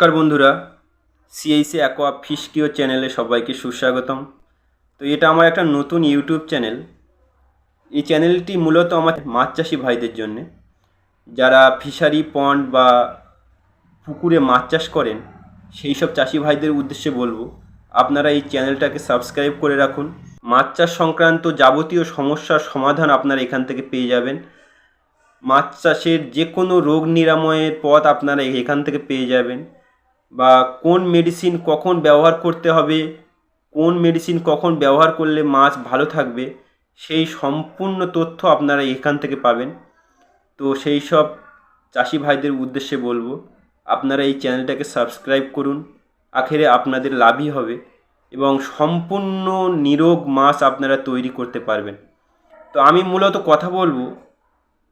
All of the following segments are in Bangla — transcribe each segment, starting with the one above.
নমস্কার বন্ধুরা সিএইসি অ্যাকোয়া ফিশকিও চ্যানেলে সবাইকে সুস্বাগতম। তো এটা আমার একটা নতুন ইউটিউব চ্যানেল এই চ্যানেলটি মূলত আমার মাছ চাষি ভাইদের জন্যে। যারা ফিশারি পন্ড বা পুকুরে মাছ চাষ করেন, সেই সব চাষি ভাইদের উদ্দেশ্যে বলব, আপনারা এই চ্যানেলটাকে সাবস্ক্রাইব করে রাখুন। মাছ চাষ সংক্রান্ত যাবতীয় সমস্যার সমাধান আপনারা এখান থেকে পেয়ে যাবেন। মাছ চাষের যে কোনো রোগ নিরাময়ের পথ আপনারা এখান থেকে পেয়ে যাবেন। বা কোন মেডিসিন কখন ব্যবহার করতে হবে, কোন মেডিসিন কখন ব্যবহার করলে মাছ ভালো থাকবে, সেই সম্পূর্ণ তথ্য আপনারা এখান থেকে পাবেন। তো সেই সব চাষি ভাইদের উদ্দেশ্যে বলব, আপনারা এই চ্যানেলটাকে সাবস্ক্রাইব করুন, আখেরে আপনাদের লাভই হবে এবং সম্পূর্ণ নিরোগ মাছ আপনারা তৈরি করতে পারবেন। তো আমি মূলত কথা বলব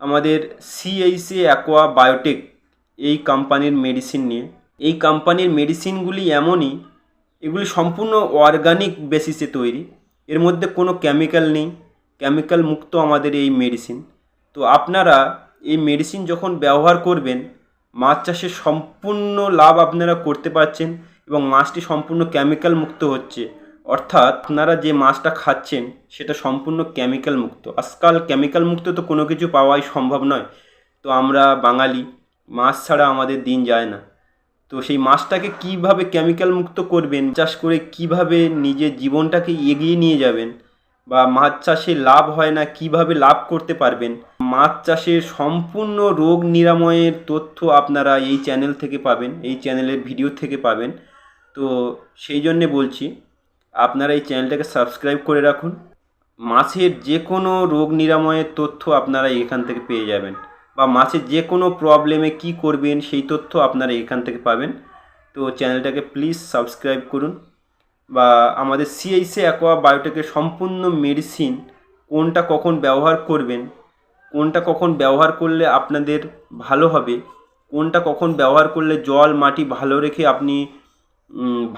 আমাদের সিএইসি অ্যাকোয়া বায়োটেক এই কোম্পানির মেডিসিন নিয়ে। এই কোম্পানির মেডিসিনগুলি এমনই, এগুলি সম্পূর্ণ অর্গানিক বেসিসে তৈরি। এর মধ্যে কোনো কেমিক্যাল নেই কেমিক্যাল মুক্ত আমাদের এই মেডিসিন তো আপনারা এই মেডিসিন যখন ব্যবহার করবেন, মাছ চাষের সম্পূর্ণ লাভ আপনারা করতে পারছেন এবং মাছটি সম্পূর্ণ কেমিক্যাল মুক্ত হচ্ছে। অর্থাৎ আপনারা যে মাছটা খাচ্ছেন, সেটা সম্পূর্ণ কেমিক্যাল মুক্ত। আজকাল কেমিক্যাল মুক্ত তো কোনো কিছু পাওয়াই সম্ভব নয়। তো আমরা বাঙালি, মাছ ছাড়া আমাদের দিন যায় না। তো সেই মাছটাকে কীভাবে কেমিক্যাল মুক্ত করবেন, চাষ করে কীভাবে নিজের জীবনটাকে এগিয়ে নিয়ে যাবেন, বা মাছ চাষে লাভ হয় না, কীভাবে লাভ করতে পারবেন, মাছ চাষের সম্পূর্ণ রোগ নিরাময়ের তথ্য আপনারা এই চ্যানেল থেকে পাবেন, এই চ্যানেলের ভিডিও থেকে পাবেন। তো সেই জন্যে বলছি, আপনারা এই চ্যানেলটাকে সাবস্ক্রাইব করে রাখুন। মাছের যে কোনো রোগ নিরাময়ের তথ্য আপনারা এখান থেকে পেয়ে যাবেন। বা মাছের যে কোনো প্রবলেমে কি করবেন সেই তথ্য আপনারা এখান থেকে পাবেন। তো চ্যানেলটাকে প্লিজ সাবস্ক্রাইব করুন বা আমাদের সিএইসি অ্যাকোয়া বায়োটেকের সম্পূর্ণ মেডিসিন কোনটা কখন ব্যবহার করবেন, কোনটা কখন ব্যবহার করলে আপনাদের ভালো হবে, কোনটা কখন ব্যবহার করলে জল, মাটি ভালো রেখে আপনি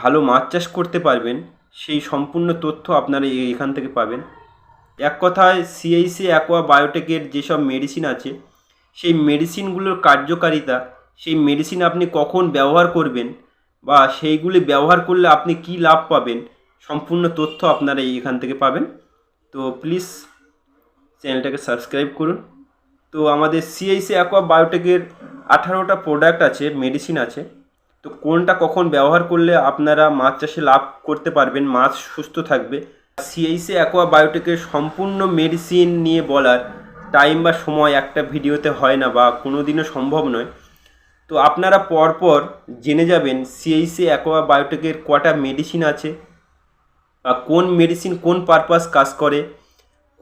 ভালো মাছ চাষ করতে পারবেন, সেই সম্পূর্ণ তথ্য আপনারা এখান থেকে পাবেন। এক কথায় সিএইসি অ্যাকোয়া বায়োটেকের যেসব মেডিসিন আছে সেই মেডিসিনগুলোর কার্যকারিতা, সেই মেডিসিন আপনি কখন ব্যবহার করবেন বা সেইগুলি ব্যবহার করলে আপনি কি লাভ পাবেন, সম্পূর্ণ তথ্য আপনারা এখান থেকে পাবেন। তো প্লিজ চ্যানেলটাকে সাবস্ক্রাইব করুন। তো আমাদের সিআইসি অ্যাকোয়া বায়োটেকের আঠারোটা প্রোডাক্ট আছে মেডিসিন আছে। তো কোনটা কখন ব্যবহার করলে আপনারা মাছ চাষে লাভ করতে পারবেন, মাছ সুস্থ থাকবে? সিআইসি অ্যাকোয়া বায়োটেকের সম্পূর্ণ মেডিসিন নিয়ে বলার টাইম বা সময় একটা ভিডিওতে হয় না বা কোনো দিনও সম্ভব নয়। তো আপনারা পরপর জেনে যাবেন সিএইসি অ্যাকোয়া বায়োটেকের কটা মেডিসিন আছে, বা কোন মেডিসিন কোন পারপাস কাজ করে,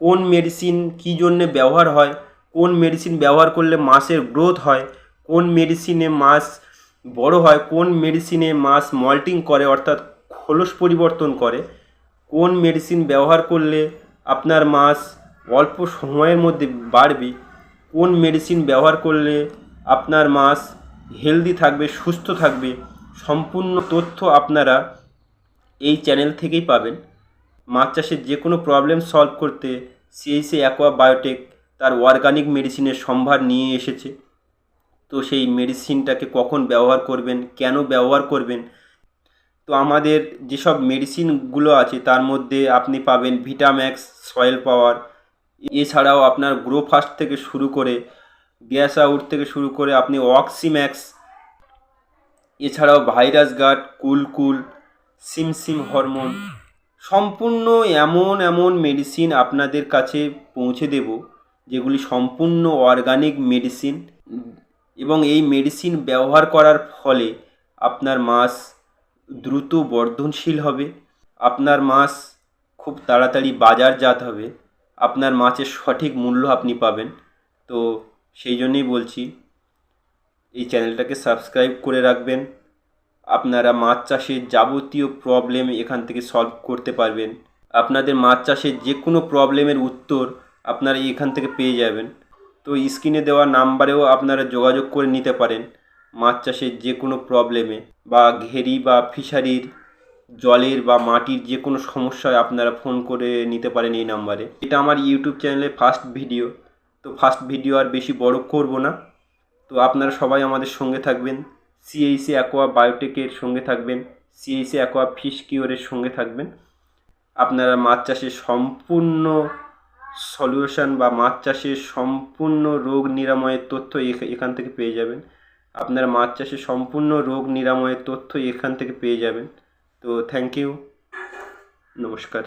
কোন মেডিসিন কী জন্যে ব্যবহার হয়, কোন মেডিসিন ব্যবহার করলে মাছের গ্রোথ হয়, কোন মেডিসিনে মাছ বড় হয়, কোন মেডিসিনে মাছ মল্টিং করে, অর্থাৎ খোলস পরিবর্তন করে, কোন মেডিসিন ব্যবহার করলে আপনার মাছ অল্প সময়ের মধ্যে বাড়বে। কোন মেডিসিন ব্যবহার করলে আপনার মাছ হেলদি থাকবে, সুস্থ থাকবে, সম্পূর্ণ তথ্য আপনারা এই চ্যানেল থেকেই পাবেন। মাছ চাষের যে কোনো প্রবলেম সলভ করতে সিএইসি অ্যাকোয়া বায়োটেক তার অর্গানিক মেডিসিনের সম্ভার নিয়ে এসেছে। তো সেই মেডিসিনটাকে কখন ব্যবহার করবেন, কেন ব্যবহার করবেন? তো আমাদের যেসব মেডিসিনগুলো আছে তার মধ্যে আপনি পাবেন ভিটাম্যাক্স সয়েল পাওয়ার এছাড়াও আপনার গ্রো গ্রোফাস্ট থেকে শুরু করে গ্যাস আউট থেকে শুরু করে আপনি অক্সিম্যাক্স এছাড়াও ভাইরাস গার্ড কুল কুল সিমসিম হরমোন সম্পূর্ণ এমন এমন মেডিসিন আপনাদের কাছে পৌঁছে দেব, যেগুলি সম্পূর্ণ অর্গানিক মেডিসিন এবং এই মেডিসিন ব্যবহার করার ফলে আপনার মাছ দ্রুত বর্ধনশীল হবে, আপনার মাছ খুব তাড়াতাড়ি বাজারজাত হবে। আপনার মাছের সঠিক মূল্য আপনি পাবেন। তো সেই জন্যই বলছি, এই চ্যানেলটাকে সাবস্ক্রাইব করে রাখবেন। আপনারা মাছ চাষের যাবতীয় প্রবলেম এখান থেকে সলভ করতে পারবেন। আপনাদের মাছ চাষের যে কোনো প্রবলেমের উত্তর আপনারা এখান থেকে পেয়ে যাবেন। তো স্ক্রিনে দেওয়া নাম্বারেও আপনারা যোগাযোগ করে নিতে পারেন মাছ চাষের যে কোনো প্রবলেমে বা ঘেরি বা ফিশারির জলের বা মাটির যে কোনো সমস্যায় আপনারা ফোন করে নিতে পারেন এই নাম্বারে। এটা আমার ইউটিউব চ্যানেলে ফার্স্ট ভিডিও তো ফার্স্ট ভিডিও আর বেশি বড় করব না। তো আপনারা সবাই আমাদের সঙ্গে থাকবেন। সিএইসি অ্যাকোয়া বায়োটেকের সঙ্গে থাকবেন। সিএইসি অ্যাকোয়া ফিশ কিওরের সঙ্গে থাকবেন। আপনারা মাছ চাষের সম্পূর্ণ সলিউশন বা মাছ চাষের সম্পূর্ণ রোগ নিরাময়ের তথ্য এখান থেকে পেয়ে যাবেন। আপনারা মাছ চাষের সম্পূর্ণ রোগ নিরাময়ের তথ্য এখান থেকে পেয়ে যাবেন। তো থ্যাংক ইউ নমস্কার